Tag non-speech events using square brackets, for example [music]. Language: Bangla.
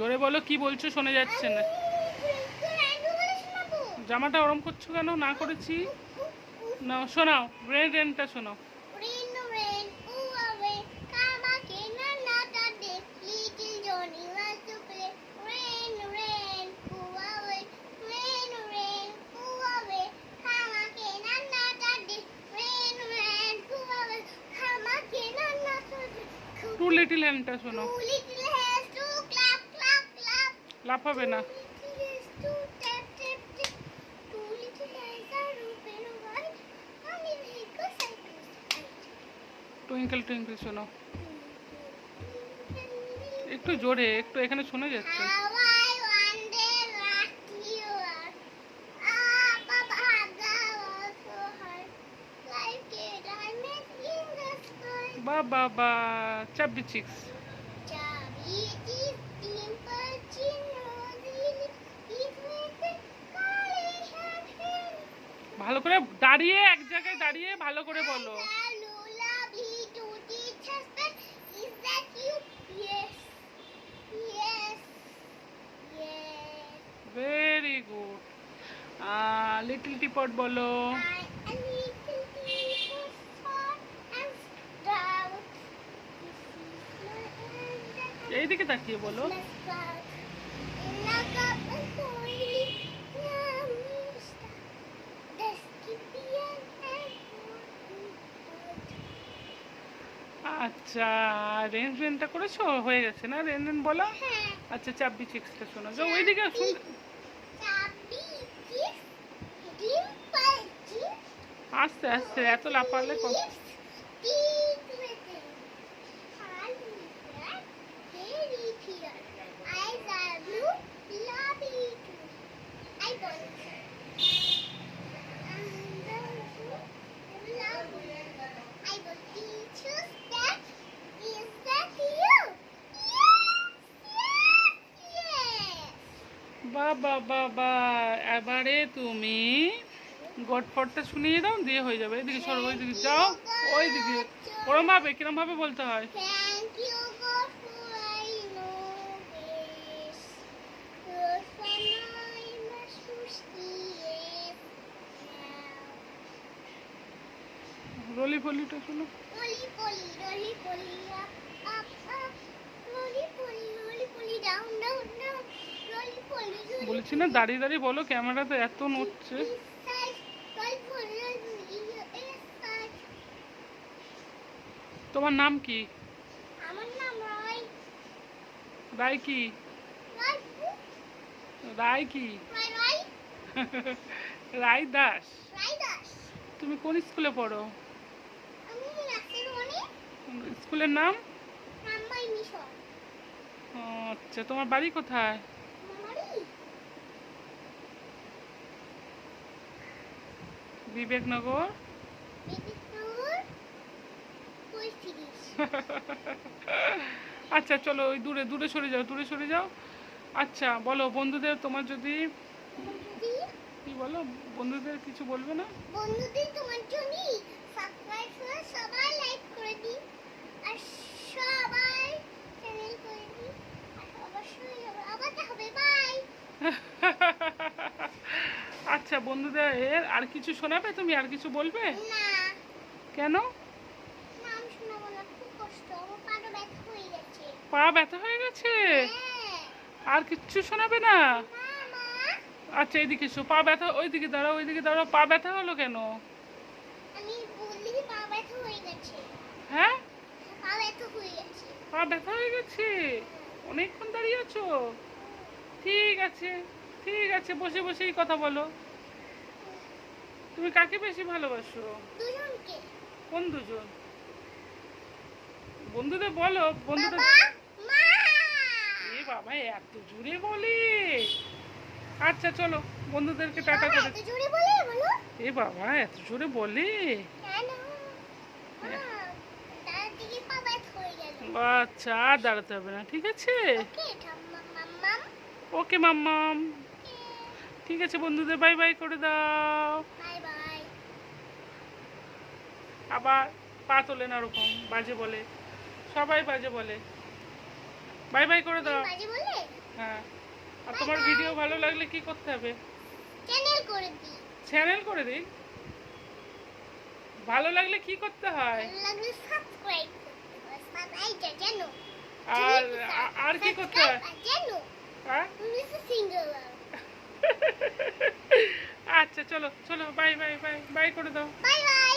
জোরে বলো কি বলছো শোনা যাচ্ছে না। জামাটা ওরম করছ কেন? না করেছি। না শোনাও রেন রেনটা শোনাও। টু লিটিল হ্যান্ডটা শোনাও। লাফাবে না। টুইঙ্কেল টুইঙ্কেল শোনো। একটু জোরে একটু এখানে শোনা যাচ্ছে। বা বা বা চাবি চিক্স ভালো করে দাঁড়িয়ে, এক জায়গায় দাঁড়িয়ে ভালো করে বলো। ভেরি গুড লিটল টিপট বলো। এইদিকে তাকিয়ে বলো। আচ্ছা রেঞ্জ রেনটা করেছ? হয়ে গেছে না রেন রেন বলো আচ্ছা চাব্বি চিক্সটা শোনো। যাও ওইদিকে শুন আস্তে আস্তে এত লাফালে কম বা বা বা এবারে তুমি গটফটটা শুনিয়ে দাও দিয়ে হয়ে যাবে। এদিকে সরব ওইদিকে যাও ওইদিকে। ওরম ভাবে কিরম ভাবে বলতে হয়? রলি ফলিটা শুনো। বলেছি না, দাঁড়িয়ে দাঁড়িয়ে বলো, ক্যামেরাতে এত নড়ছে. তোমার নাম কি? রয় কি? রয় কি? রয় দাস। তুমি কোন স্কুলে পড়ো? স্কুলের নাম? আচ্ছা তোমার বাড়ি কোথায়? বিবেকনগর? আচ্ছা চলো ওই দূরে দূরে সরে যাও দূরে সরে যাও। আচ্ছা বলো বন্ধুদের তোমার যদি কি বলো? বন্ধুদের কিছু বলবে না? বন্ধুদের তোমার জন্য সাবস্ক্রাইব করে সবাই লাইক করে দিই আর সবাই চ্যানেল করে দিই আর অবশ্যই আবার দেখা হবে বাই আচ্ছা বন্ধুদের এর আর কিছু শোনাবে? তুমি আর কিছু বলবে? না। কেন? পা ব্যথা হয়ে গেছে। হ্যাঁ আর কিচ্ছু শোনাবে না? আচ্ছা এইদিকে এসো। পা ব্যথা ওই ওইদিকে দাঁড়াও ওইদিকে দাঁড়াও। পা ব্যথা হলো কেন? আমি বললি পা ব্যথা হয়ে গেছে। হ্যাঁ? পা ব্যথা হয়ে গেছে। পা ব্যথা হয়ে গেছে? অনেকক্ষণ দাঁড়িয়ে আছো? ঠিক আছে ঠিক আছে বসে বসেই কথা বলো। তুমি কাকে বেশি ভালোবাসো? কোন দুজন? বন্ধুদের বলো বন্ধুদের এ বাবা এত জোরে বলে। আচ্ছা চলো বন্ধুদেরকে টাটা করে এ বাবা এত জোরে বলে। হয়ে। আচ্ছা আর দাঁড়াতে হবে না ঠিক আছে? ওকে মাম্মাম ঠিক আছে বন্ধুদের বাই বাই করে দাও। আবার পা তোলে না ওরকম বাজে বলে। সবাই বাজে বলে। বাই বাই করে দাও। হ্যাঁ। আর তোমার ভিডিও ভালো লাগলে কি করতে হবে? চ্যানেল করে দিই। চ্যানেল করে দিন ভালো লাগলে কি করতে হয়? আর আর কি করতে হয়? হ্যাঁ? [laughs] আচ্ছা চলো চলো বাই বাই বাই বাই করে দাও। Bye bye